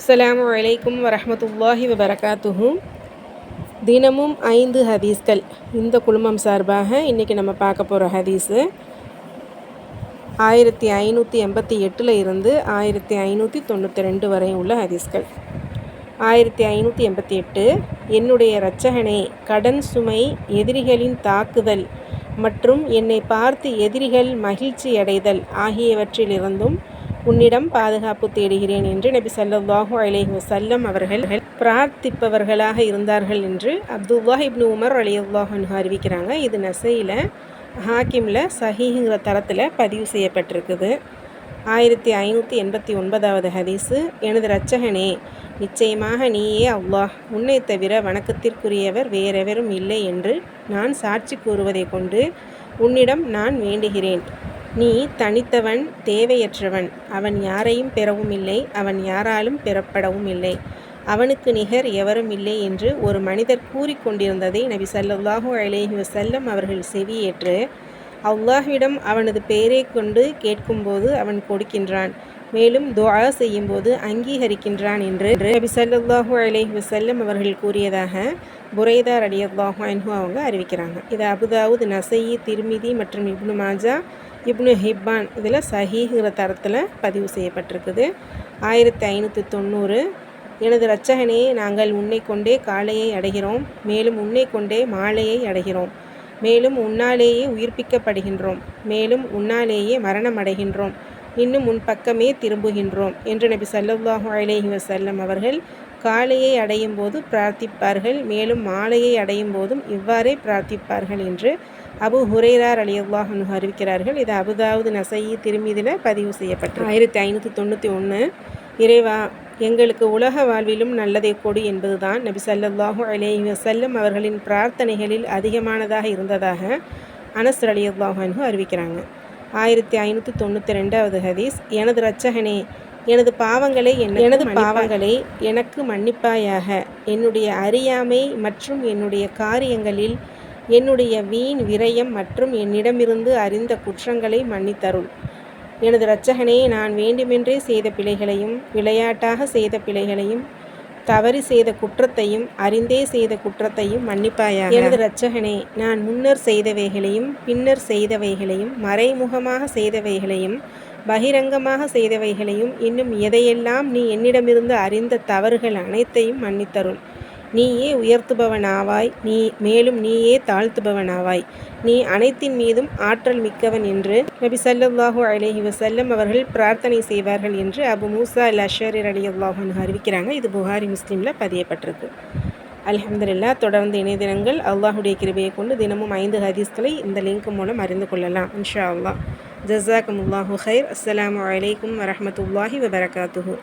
அஸ்லாம் வலைக்கும் வரமத்துல்லாஹி வபரகாத்துஹும் தினமும் ஐந்து ஹதீஸ்கள் இந்த குழுமம் சார்பாக இன்றைக்கி நம்ம பார்க்க போகிற ஹதீஸு. ஆயிரத்தி ஐநூற்றி எண்பத்தி எட்டில் இருந்து ஆயிரத்தி ஐநூற்றி தொண்ணூற்றி ரெண்டு வரை உள்ள ஹதீஸ்கள். ஆயிரத்தி ஐநூற்றி எண்பத்தி எட்டு என்னுடைய இரட்சகனே கடன் சுமை எதிரிகளின் தாக்குதல் மற்றும் என்னை பார்த்து எதிரிகள் மகிழ்ச்சி அடைதல் ஆகியவற்றிலிருந்தும் உன்னிடம் பாதுகாப்பு தேடுகிறேன் என்று நபி சல்லாஹூ அலேஹி வசல்லம் அவர்கள் பிரார்த்திப்பவர்களாக இருந்தார்கள் என்று அப்துல்லாஹ் இப்னு உமர் அலி அல்லாஹன் அறிவிக்கிறாங்க. இது நசையில் ஹாக்கிமில் சஹீங்கிற தரத்தில் பதிவு செய்யப்பட்டிருக்குது. ஆயிரத்தி ஐநூற்றி எண்பத்தி ஒன்பதாவது ஹதீஸு எனது இரட்சகனே நிச்சயமாக நீயே அல்லாஹ் உன்னை தவிர வணக்கத்திற்குரியவர் வேறெவரும் இல்லை என்று நான் சாட்சி கூறுவதை கொண்டு உன்னிடம் நான் வேண்டுகிறேன். நீ தனித்தவன் தேவையற்றவன். அவன் யாரையும் பெறவும் இல்லை அவன் யாராலும் பெறப்படவும் இல்லை அவனுக்கு நிகர் எவரும் இல்லை என்று ஒரு மனிதர் கூறிக்கொண்டிருந்ததை நபி சல்லாஹூ அலேஹி வசல்லம் அவர்கள் செவியேற்று அல்லாஹ்விடம் அவனது பெயரை கொண்டு கேட்கும்போது அவன் கொடுக்கின்றான். மேலும் துவா செய்யும்போது அங்கீகரிக்கின்றான் என்று நபி சல்லாஹூ அலேஹி வசல்லம் அவர்கள் கூறியதாக புரைதார் அலி அல்லாஹூ அன்ஹூ அவங்க அறிவிக்கிறாங்க. இது அபுதாவுத் நசையி திருமிதி மற்றும் இப்னு மாஜா இப்னு ஹிப்பான் இதில் சஹீங்கிற தரத்தில் பதிவு செய்யப்பட்டிருக்குது. ஆயிரத்தி ஐநூற்றி தொண்ணூறு. எனது இரட்சகனே நாங்கள் உன்னை கொண்டே காலையை அடைகிறோம். மேலும் உன்னை கொண்டே மாலையை அடைகிறோம். மேலும் உன்னாலேயே உயிர்ப்பிக்கப்படுகின்றோம். மேலும் உன்னாலேயே மரணம் அடைகின்றோம் இன்னும் உன் பக்கமே திரும்புகின்றோம் என்று நபி சல்லாஹூ அலேஹி வசல்லம் அவர்கள் காலையை அடையும் போது பிரார்த்திப்பார்கள். மேலும் மாலையை அடையும் போதும் இவ்வாறே பிரார்த்திப்பார்கள் என்று அபு ஹுரேரார் அலி அல்லாஹனு அறிவிக்கிறார்கள் இது அபுதாவது நசையி திரும்பிதில் பதிவு செய்யப்பட்டது. ஆயிரத்தி ஐநூற்றி தொண்ணூற்றி ஒன்று இறைவா எங்களுக்கு உலக வாழ்விலும் நல்லதை கொடு என்பதுதான். நபி சல்லாஹூ அலேஹி வசல்லம் அவர்களின் பிரார்த்தனைகளில் அதிகமானதாக இருந்ததாக அனஸ் அலி அல்லாஹனு அறிவிக்கிறாங்க. ஆயிரத்தி ஐநூற்றி தொண்ணூற்றி ரெண்டாவது ஹதீஸ் எனது இரட்சகனே எனது பாவங்களை எனது பாவங்களை எனக்கு மன்னிப்பாயாக. என்னுடைய அறியாமை மற்றும் என்னுடைய காரியங்களில் என்னுடைய வீண் விரயம் மற்றும் என்னிடமிருந்து அறிந்த குற்றங்களை மன்னித்தருள். எனது இரட்சகனே நான் வேண்டுமென்றே செய்த பிழைகளையும் விளையாட்டாக செய்த பிழைகளையும் தவறி செய்த குற்றத்தையும் அறிந்தே செய்த குற்றத்தையும் மன்னிப்பாயாக. எனது இரட்சகனே நான் முன்னர் செய்தவைகளையும் பின்னர் செய்தவைகளையும் மறைமுகமாக செய்தவைகளையும் பகிரங்கமாக செய்தவைகளையும் இன்னும் எதையெல்லாம் நீ என்னிடமிருந்து அறிந்த தவறுகள் அனைத்தையும் மன்னித்தருள். நீயே உயர்த்துபவனாவாய் நீ மேலும் நீயே தாழ்த்துபவனாவாய். நீ அனைத்தின் மீதும் ஆற்றல் மிக்கவன் என்று நபி சல்லாஹூ அலஹி வசல்லம் அவர்கள் பிரார்த்தனை செய்வார்கள் என்று அபு மூசா அல் அஷரி அலி அல்லாஹன் அறிவிக்கிறாங்க. இது புகாரி முஸ்லீமில் பதியப்பட்டிருக்கு. அலமதுல்லா தொடர்ந்து இணையதினங்கள் அல்லாஹுடைய கிருபையை கொண்டு தினமும் ஐந்து ஹதீஸ்களை இந்த லிங்க் மூலம் அறிந்து கொள்ளலாம். இன்ஷா அல்லா ஜசாக்கம் அல்லாஹு ஹைர் அஸ்லாம் வலைக்கம் வரமத்துல்லாஹி வபரகாத்துஹூ.